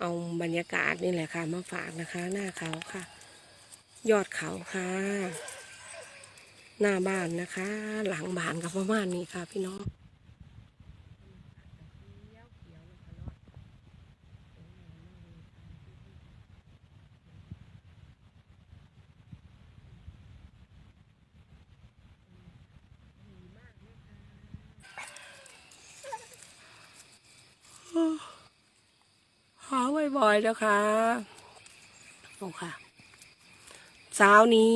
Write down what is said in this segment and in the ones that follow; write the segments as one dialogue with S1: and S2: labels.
S1: เอาบรรยากาศนี่แหละค่ะ มาฝากนะคะ หน้าเขาค่ะ ยอดเขาค่ะ หน้าบ้านนะคะ หลังบ้านกับประมาณนี้ค่ะ พี่น้องหาบ่อยๆแล้วค่ะโอ้ค่ะเช้านี้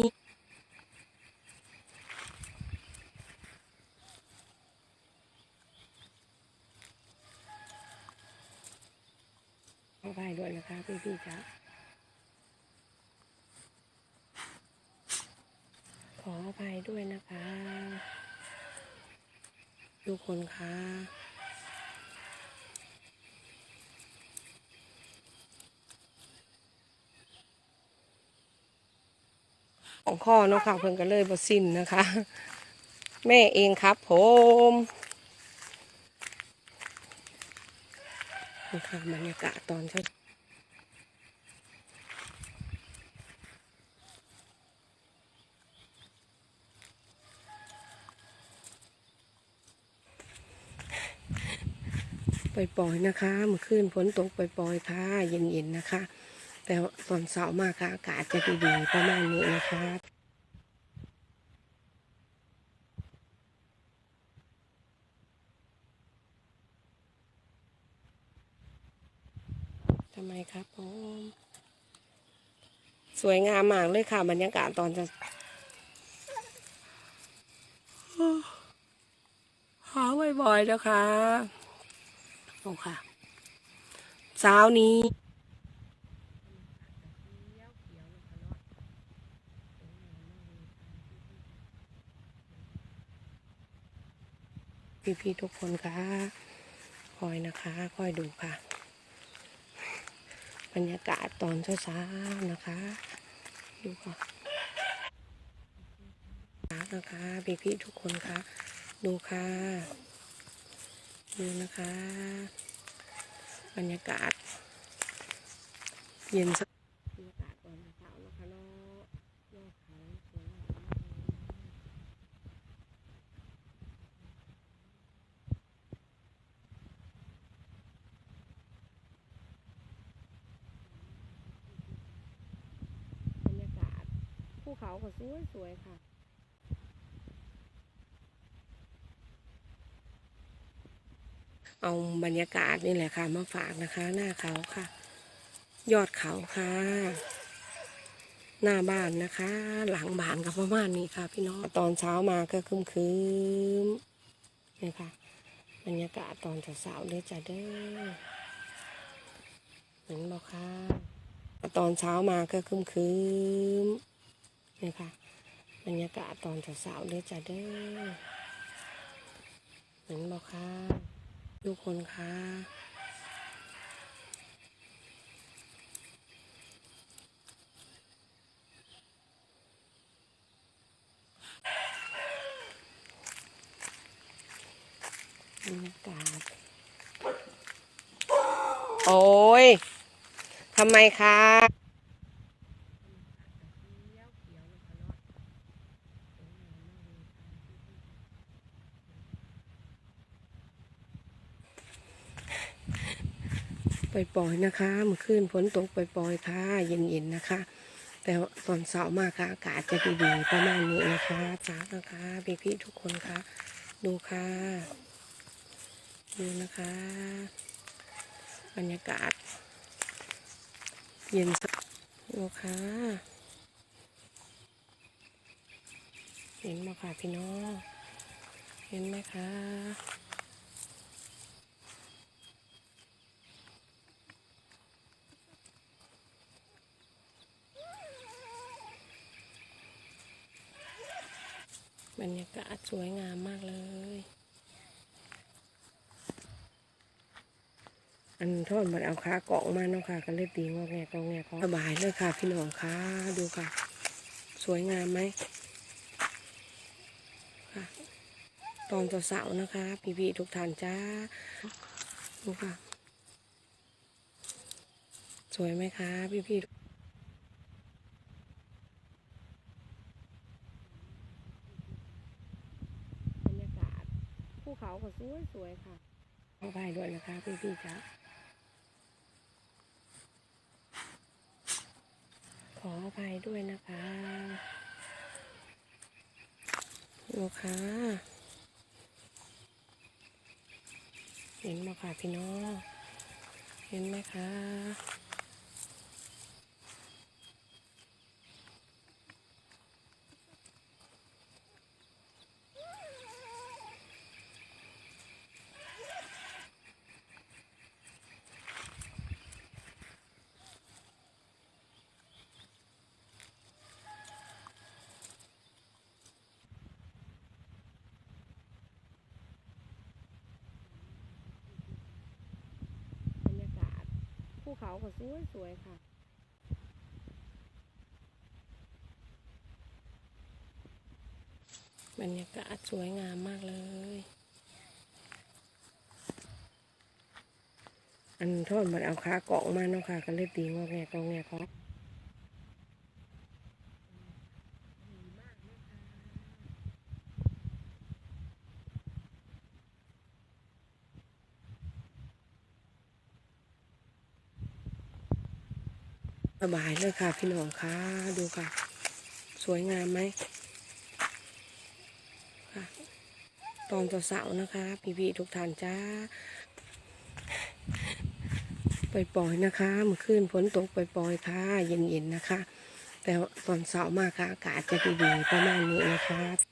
S1: ขออภัยด้วยนะคะพี่พี่ๆจ๊ะขออภัยด้วยนะคะ ทุกคนคะ ของข้อเนาะค่ะเพิ่นก็เลยบ่สิ้นนะคะ แม่เองครับผมนะค่ะบรรยากาศตอนเช้าปล่อยๆนะคะเมื่อคืนฝนตกปล่อยๆค่ะ เย็นๆนะคะ แต่ตอนเช้ามากค่ะอากาศจะดีๆประมาณนี้นะคะทำไมครับผมสวยงามมากเลยค่ะบรรยากาศตอนจะหาบ่อยๆแล้วค่ะ โอ้ค่ะ เช้านี้ พี่ๆทุกคนค่ะคอยนะคะคอยดูค่ะ บรรยากาศตอนเช้าๆนะคะ ดูค่ะนะคะพี่ๆทุกคนค่ะ ดูค่ะดูนะคะ บรรยากาศ เย็นสักบรรยากาศตอนเช้านะคะเนาะยอดเขาสวยงามมากเลยบรรยากาศ ภูเขาก็สวยสวยๆค่ะ เอาบรรยากาศนี่แหละค่ะ มาฝากนะคะ หน้าเขาค่ะ ยอดเขาค่ะ หน้าบ้านนะคะ หลังบ้านกับประมาณนี้ค่ะ พี่น้องตอนเช้ามาก็คึมคืมนี่ค่ะ บรรยากาศตอนเช้าๆเด้อจ้ะเด้อเห็นบอกค่ะตอนเช้ามาก็คึมคืม นี่ค่ะบรรยากาศตอนเช้าๆเด้อจ้ะเด้อเห็นบอกค่ะทุกคนคะบรรยากาศ โอ้ยทำไมคะ ปล่อยๆนะคะเมื่อคืนฝนตกปล่อยๆค่ะ เย็นๆนะคะ แต่ตอนเช้ามากค่ะอากาศจะดีๆประมาณนี้นะคะจ้านะคะพี่ๆทุกคนค่ะ ดูค่ะดูนะคะ บรรยากาศ เย็นสักดูค่ะเห็นไหมค่ะพี่น้องเห็นไหมคะ บรรยากาศสวยงามมากเลย อันทอดมันเอาขาเกาะมาเนาะค่ะก็เลยตีงอแงกองแงของสบายเลยค่ะ พี่น้องค่ะ ดูค่ะ สวยงามไหมค่ะ ตอนเสาร์นะคะ พี่ๆทุกท่านจ้า ดูค่ะ สวยไหมคะ พี่พี่บรรยากาศภูเขา ก็สวยสวยค่ะขอไปด้วยนะคะพี่พี่จ้าขออภัยด้วยนะคะลูกค้าเห็นไหมค่ะพี่น้อง เห็นไหมคะ ภูเขาก็สวยสวยๆค่ะ บรรยากาศสวยงามมากเลย อันโทษมันเอาขาเกาะมาเนาะค่ะ ก็เลยตีงอแงกองแงของ สบายเลยค่ะ พี่น้องค่ะ ดูค่ะ สวยงามไหมค่ะ ตอนเสาร์นะคะ พี่ๆทุกท่านจ้า ปล่อยๆนะคะเมื่อคืนฝนตกปล่อยๆค่ะ เย็นๆนะคะ แต่ตอนเสาร์มากค่ะ อากาศจะดีๆประมาณนี้นะคะค่ะ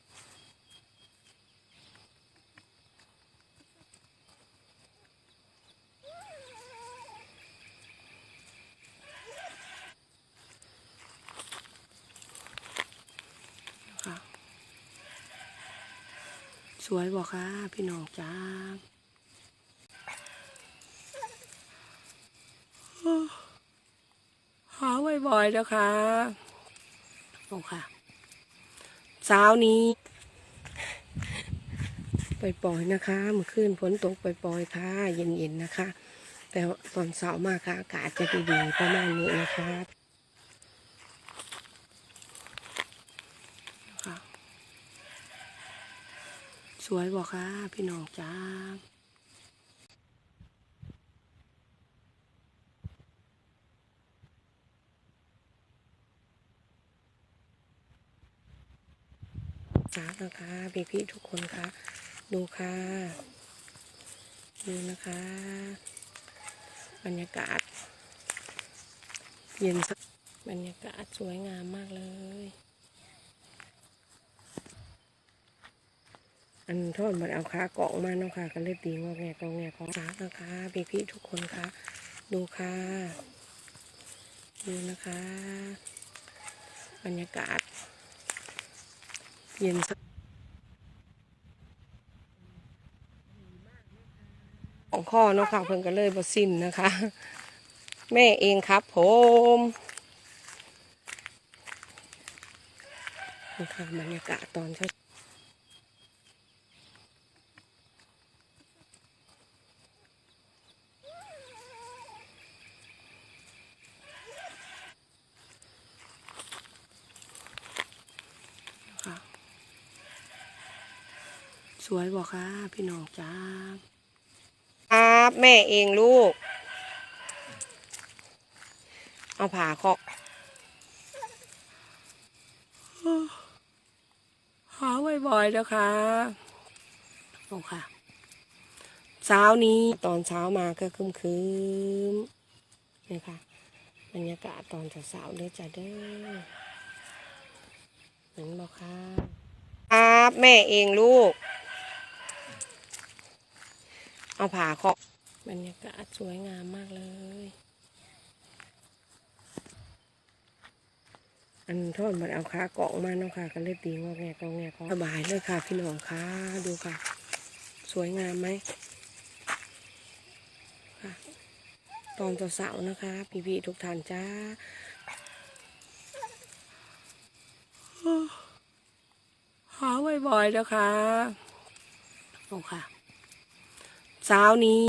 S1: สวยบอกค่ะพี่น้องจ้าหาบ่อยๆแล้วค่ะโอค่ะเช้านี้ ปล่อยๆนะคะเมื่อคืนฝนตกปล่อยๆค่ะ เย็นๆนะคะ แต่ตอนเช้ามากค่ะ อากาศจะดีๆประมาณนี้นะคะค่ะ ส วยบอกค่ะพี่น้องจ้าจ้านะคะพี่พี่ทุกคนค่ะดูค่ะดูนะคะ บรรยากาศ เย็นสักบรรยากาศสวยงามมากเลย อันโทษมันเอาขาเกาะมาเนาะค่ะก็เลยตีงอแงกองแงของจ้านะคะพี่พี่ๆทุกคนคะดูค่ะดูนะคะ บรรยากาศ เย็นสของข้อเนาะค่ะเพิ่นก็เลยบสิ้นนะคะ แม่เองครับผมนี่ค่ะบรรยากาศตอนเช้า วยบอกค่ะพี่น้องจ้าครับแม่เองลูก เอาผ่าเคาะหาบ่อยๆแล้วค่ะโอ้ค่ะเช้านี้ตอนเช้ามาก็คึมคืมๆนี่ค่ะบรรยากาศตอนเช้าๆเด้อจ้าเด้อเห็นบอกค่ะครับแม่เองลูก เอาผ่าเคาะบรรยากาศสวยงามมากเลย อันโทษมันเอาขาเกาะมาเนาะค่ะก็เลยตีงอแงกองแงของสบายเลยค่ะ พี่น้องค่ะ ดูค่ะ สวยงามไหมค่ะ ตอนเสาร์นะคะ พี่ๆทุกท่านจ้าหาบ่อยๆแล้วค่ะโอ้ค่ะ เช้านี้